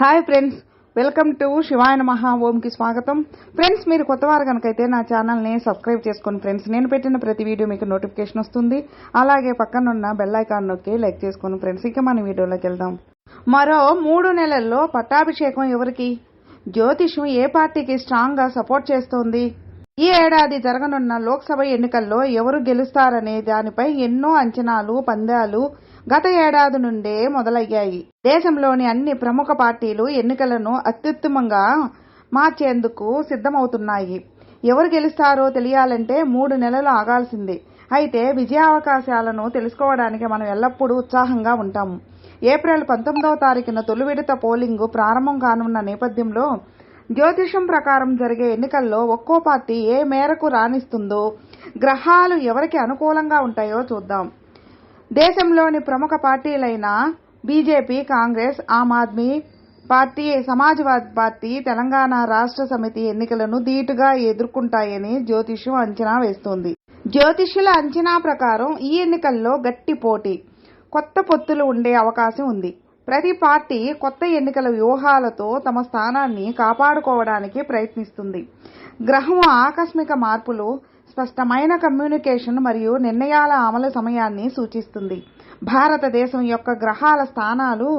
Hi friends welcome to Shivayana మహా ఓంకి స్వాగతం. ఫ్రెండ్స్ మీరు కొత్తవారు కనుకైతే నా ఛానల్ని సబ్స్క్రైబ్ చేసుకోండి ఫ్రెండ్స్ నేను పెట్టిన ప్రతి వీడియో మీకు నోటిఫికేషన్ వస్తుంది. అలాగే పక్కనున్న బెల్ ఐకాన్ నొక్కి లైక్ చేసుకోండి ఫ్రెండ్స్ ఇక మన వీడియోలోకి వెళ్దాం. మరో మూడు నెలల్లో పట్టాభిషేకం ఎవరికి? జ్యోతిషం ఏ పార్టీకి స్ట్రాంగ్గా సపోర్ట్ చేస్తోంది? ఈ ఏడాది జరగనున్న లోక్సభ ఎన్నికల్లో ఎవరు గెలుస్తారనే దానిపై ఎన్నో అంచనాలు పందాలు గత ఏడాది నుండే మొదలయ్యాయి. దేశంలోని అన్ని ప్రముఖ పార్టీలు ఎన్నికలను అత్యుత్తమంగా మార్చేందుకు సిద్ధమవుతున్నాయి. ఎవరు గెలుస్తారో తెలియాలంటే మూడు నెలలు ఆగాల్సిందే. అయితే విజయావకాశాలను తెలుసుకోవడానికి మనం ఎల్లప్పుడూ ఉత్సాహంగా ఉంటాము ఏప్రిల్ పంతొమ్మిదవ తారీఖున తొలి విడత పోలింగ్ ప్రారంభం కానున్న నేపథ్యంలో జ్యోతిషం ప్రకారం జరిగే ఎన్నికల్లో ఒక్కో పార్టీ ఏ మేరకు రాణిస్తుందో గ్రహాలు ఎవరికి అనుకూలంగా ఉంటాయో చూద్దాం. దేశంలోని ప్రముఖ పార్టీలైన BJP Congress Aam Aadmi party Samajwadi party Telangana Rashtra Samithi ఎన్నికలను ధీటుగా ఎదుర్కొంటాయని జ్యోతిష్యం అంచనా వేస్తోంది. జ్యోతిష్యుల అంచనా ప్రకారం ఈ ఎన్నికల్లో గట్టి పోటీ కొత్త పొత్తులు ఉండే అవకాశం ఉంది. ప్రతి పార్టీ కొత్త ఎన్నికల వ్యూహాలతో తమ స్థానాన్ని కాపాడుకోవడానికి ప్రయత్నిస్తుంది. గ్రహం ఆకస్మిక మార్పులు స్పష్టమైన కమ్యూనికేషన్ మరియు నిర్ణయాల అమలు సమయాన్ని సూచిస్తుంది. భారతదేశం యొక్క గ్రహాల స్థానాలు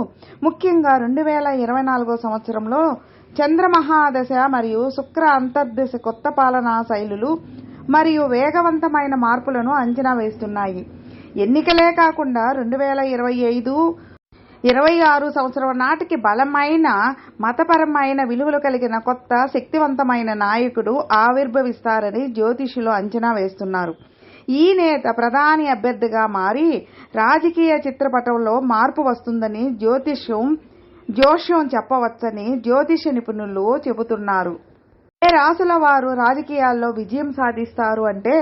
ముఖ్యంగా రెండు వేల ఇరవై నాలుగో సంవత్సరంలో చంద్రమహాదశ మరియు శుక్ర అంతర్దశ కొత్త పాలనా శైలులు మరియు వేగవంతమైన మార్పులను అంచనా వేస్తున్నాయి. ఎన్నికలే కాకుండా రెండు వేల ఇరవై ఐదు ఇరవై ఆరు సంవత్సరం నాటికి బలమైన మతపరమైన విలువలు కలిగిన కొత్త శక్తివంతమైన నాయకుడు ఆవిర్భవిస్తారని జ్యోతిషులు అంచనా వేస్తున్నారు. ఈ నేత ప్రధాని అభ్యర్థిగా మారి రాజకీయ చిత్రపటంలో మార్పు వస్తుందని జ్యోతిష్యం జోష్యం చెప్పవచ్చని జ్యోతిష నిపుణులు చెబుతున్నారు. ఏ రాసుల వారు రాజకీయాల్లో విజయం సాధిస్తారు అంటే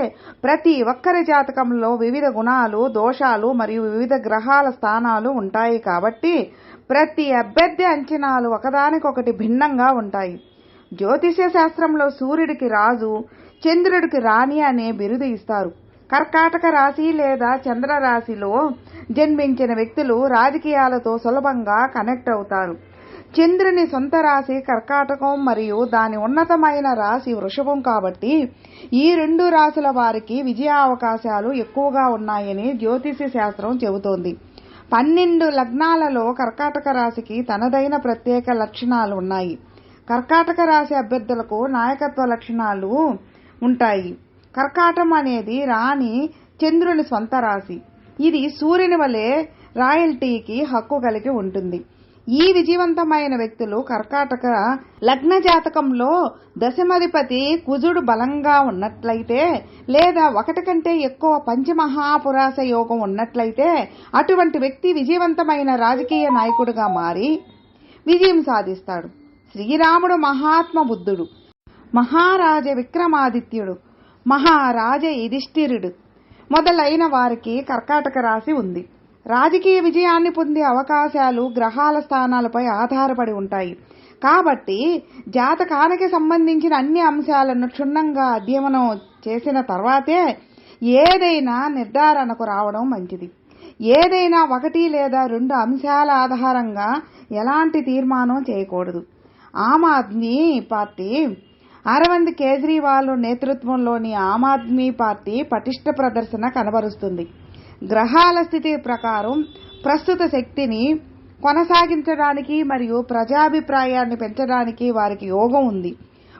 ప్రతి ఒక్కరి జాతకంలో వివిధ గుణాలు దోషాలు మరియు వివిధ గ్రహాల స్థానాలు ఉంటాయి కాబట్టి ప్రతి అభ్యర్థి అంచనాలు ఒకదానికొకటి భిన్నంగా ఉంటాయి. జ్యోతిష్య శాస్త్రంలో సూర్యుడికి రాజు చంద్రుడికి రాణి అనే బిరుదు ఇస్తారు. కర్కాటక రాశి లేదా చంద్ర రాశిలో జన్మించిన వ్యక్తులు రాజకీయాలతో సులభంగా కనెక్ట్ అవుతారు. చంద్రుని సొంత రాశి కర్కాటకం మరియు దాని ఉన్నతమైన రాశి వృషభం కాబట్టి ఈ రెండు రాశుల వారికి విజయ అవకాశాలు ఎక్కువగా ఉన్నాయని జ్యోతిష శాస్త్రం చెబుతోంది. పన్నెండు లగ్నాలలో కర్కాటక రాశికి తనదైన ప్రత్యేక లక్షణాలు ఉన్నాయి. కర్కాటక రాశి అభ్యర్థులకు నాయకత్వ లక్షణాలు ఉంటాయి. కర్కాటం అనేది రాణి చంద్రుని స్వంత రాశి. ఇది సూర్యుని వలె రాయల్టీకి హక్కు కలిగి ఉంటుంది. ఈ విజయవంతమైన వ్యక్తులు కర్కాటక లగ్న జాతకంలో దశమధిపతి కుజుడు బలంగా ఉన్నట్లయితే లేదా ఒకటి కంటే ఎక్కువ పంచమహాపురాస యోగం ఉన్నట్లయితే అటువంటి వ్యక్తి విజయవంతమైన రాజకీయ నాయకుడుగా మారి విజయం సాధిస్తాడు. శ్రీరాముడు మహాత్మ బుద్ధుడు. మహారాజ విక్రమాదిత్యుడు. మహారాజ యుధిష్ఠిరుడు. మొదలైన వారికి కర్కాటక రాశి ఉంది. రాజకీయ విజయాన్ని పొందే అవకాశాలు గ్రహాల స్థానాలపై ఆధారపడి ఉంటాయి. కాబట్టి జాతకానికి సంబంధించిన అన్ని అంశాలను క్షుణ్ణంగా అధ్యయనం చేసిన తర్వాతే ఏదైనా నిర్ధారణకు రావడం మంచిది. ఏదైనా ఒకటి లేదా రెండు అంశాల ఆధారంగా ఎలాంటి తీర్మానం చేయకూడదు. ఆమ్ ఆద్మీ పార్టీ అరవింద్ కేజ్రీవాల్ నేతృత్వంలోని ఆమ్ ఆద్మీ పార్టీ పటిష్ట ప్రదర్శన కనబరుస్తుంది. గ్రహాల స్థితి ప్రకారం ప్రస్తుత శక్తిని కొనసాగించడానికి మరియు ప్రజాభిప్రాయాన్ని పెంచడానికి వారికి యోగం ఉంది.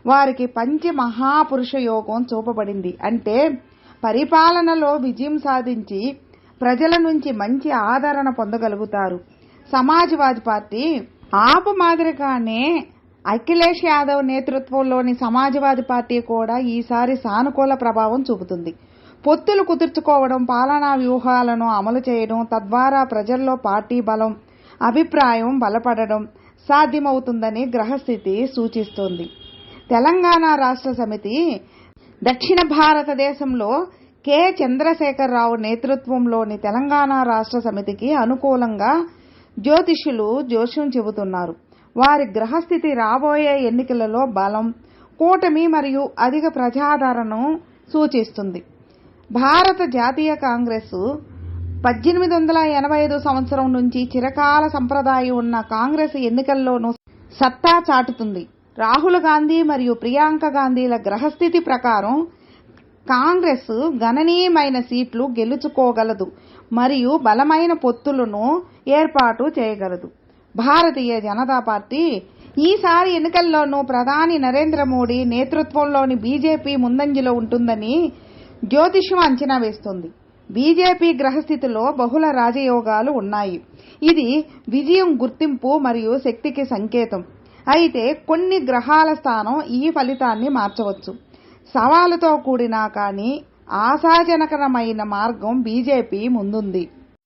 వారికి పంచ మహాపురుష యోగం చూపబడింది. అంటే పరిపాలనలో విజయం సాధించి ప్రజల నుంచి మంచి ఆదరణ పొందగలుగుతారు. సమాజ్వాదీ పార్టీ ఆపు మాదిరిగానే అఖిలేష్ యాదవ్ నేతృత్వంలోని సమాజ్వాదీ పార్టీ కూడా ఈసారి సానుకూల ప్రభావం చూపుతుంది. పొత్తులు కుదుర్చుకోవడం పాలనా వ్యూహాలను అమలు చేయడం తద్వారా ప్రజల్లో పార్టీ బలం అభిప్రాయం బలపడడం సాధ్యమవుతుందని గ్రహస్థితి సూచిస్తోంది. తెలంగాణ రాష్ట్ర సమితి దక్షిణ భారతదేశంలో కె. చంద్రశేఖరరావు నేతృత్వంలోని తెలంగాణ రాష్ట్ర సమితికి అనుకూలంగా జ్యోతిష్యులు జోష్యం చెబుతున్నారు. వారి గ్రహస్థితి రాబోయే ఎన్నికలలో బలం కూటమి మరియు అధిక ప్రజాదరణను సూచిస్తుంది. భారత జాతీయ కాంగ్రెస్ పద్దెనిమిది వందల ఎనభై ఐదు సంవత్సరం నుంచి చిరకాల సంప్రదాయం ఉన్న కాంగ్రెస్ ఎన్నికల్లోనూ సత్తా చాటుతుంది. రాహుల్ గాంధీ మరియు ప్రియాంక గాంధీల గ్రహస్థితి ప్రకారం కాంగ్రెస్ గణనీయమైన సీట్లు గెలుచుకోగలదు మరియు బలమైన పొత్తులను ఏర్పాటు చేయగలదు. భారతీయ జనతా పార్టీ ఈసారి ఎన్నికల్లోనూ ప్రధాని నరేంద్ర మోడీ నేతృత్వంలోని బీజేపీ ముందంజలో ఉంటుందని జ్యోతిష్యం అంచనా వేస్తుంది. బీజేపీ గ్రహస్థితిలో బహుళ రాజయోగాలు ఉన్నాయి. ఇది విజయం గుర్తింపు మరియు శక్తికి సంకేతం. అయితే కొన్ని గ్రహాల స్థానం ఈ ఫలితాన్ని మార్చవచ్చు. సవాలుతో కూడిన కానీ ఆశాజనకరమైన మార్గం బీజేపీ ముందుంది.